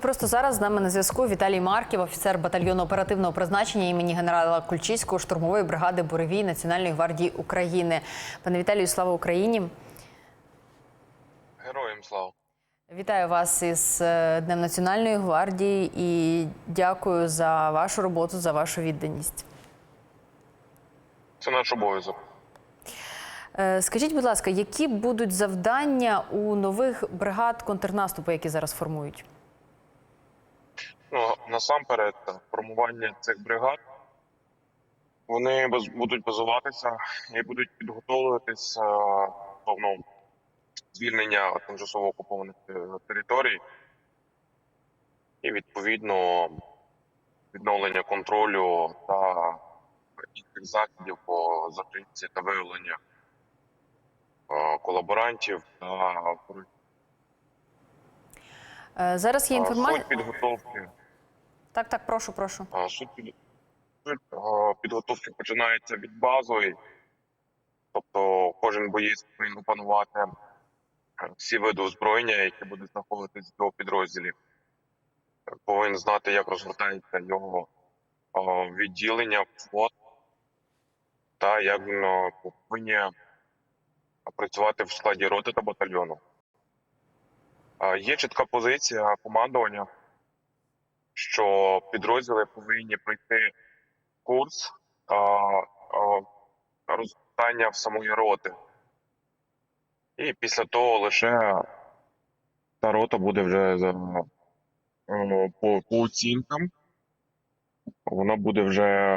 Просто зараз з нами на зв'язку Віталій Марків, офіцер батальйону оперативного призначення імені генерала Кульчицького штурмової бригади Буревій Національної гвардії України. Пане Віталію, слава Україні! Героям слава. Вітаю вас із е, Днем Національної гвардії і дякую за вашу роботу, за вашу відданість. Це наш обов'язок. Е, Скажіть, будь ласка, які будуть завдання у нових бригад контрнаступу, які зараз формують? Насамперед, формування цих бригад вони будуть базуватися і будуть підготовлюватися до ну, звільнення тимчасово окупованих е, територій і відповідно відновлення контролю та інших заходів по затримці та виявлення е, колаборантів та Е, Зараз є е, інформація. підготовки. Так, так, прошу, прошу. Суть під- підготовки починається від базової, тобто кожен боєць повинен опанувати е, всі види озброєння, які будуть знаходитись в його підрозділі. Е, Повинен знати, як розгортається його відділення, взвод, та як він повинен працювати в складі роти та батальйону. Є чітка позиція командування що підрозділи повинні пройти курс а, а, розгортання в самої роти. І після того лише та рота буде вже за, по, по оцінкам. Вона буде вже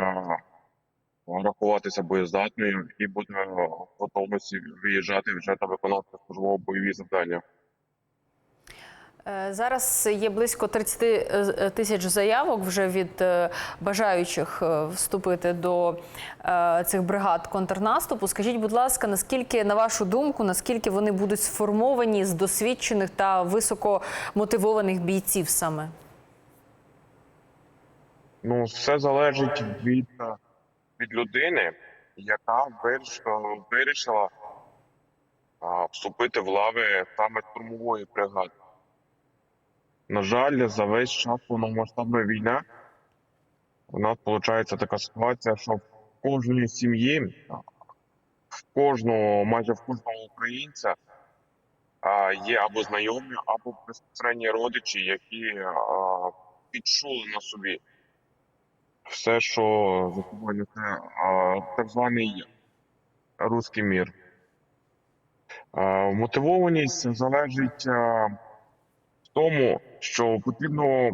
рахуватися боєздатною і буде в готовності виїжджати вже та виконувати службово бойові завдання. Е, Зараз є близько 30 е, тисяч заявок вже від е, бажаючих вступити до цих бригад контрнаступу. Скажіть, будь ласка, наскільки, на вашу думку, наскільки вони будуть сформовані з досвідчених та високомотивованих бійців саме? Ну, все залежить від, від людини, яка вирішила вступити в лави саме штурмової бригади. На жаль, за весь час повномасштабної війни у нас виходить така ситуація, що в кожній сім'ї, в кожного, майже в кожного українця є або знайомі, або безпосередні родичі, які відчули на собі все, що за собою так званий руський мір. Мотивованість залежить тому, що потрібно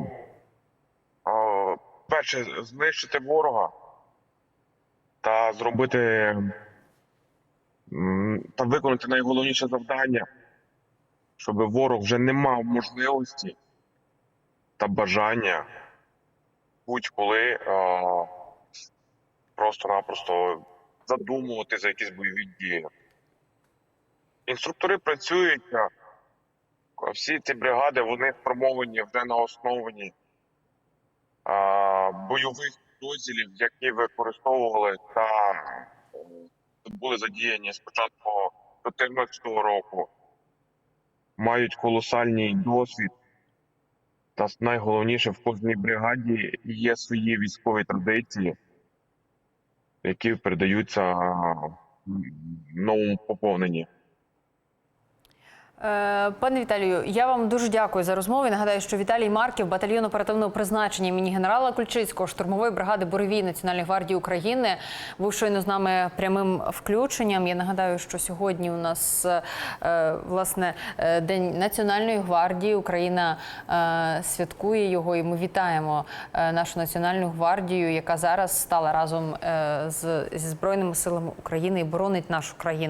перше знищити ворога та зробити та виконати найголовніше завдання, щоб ворог вже не мав можливості та бажання будь-коли просто-напросто задумувати за якісь бойові дії. Інструктори працюють, всі ці бригади вони сформовані вже на основі а, бойових підрозділів, які використовували та були задіяні спочатку 2014 року, мають колосальний досвід. Та найголовніше в кожній бригаді є свої військові традиції, які передаються новому поповненні. Е, Пане Віталію, я вам дуже дякую за розмову. Нагадаю, що Віталій Марків, батальйон оперативного призначення імені генерала Кульчицького, штурмової бригади Буревій Національної гвардії України, був щойно з нами прямим включенням. Я нагадаю, що сьогодні у нас е, власне е, День Національної гвардії. Україна святкує його, і ми вітаємо нашу національну гвардію, яка зараз стала разом з збройними силами України і боронить нашу країну.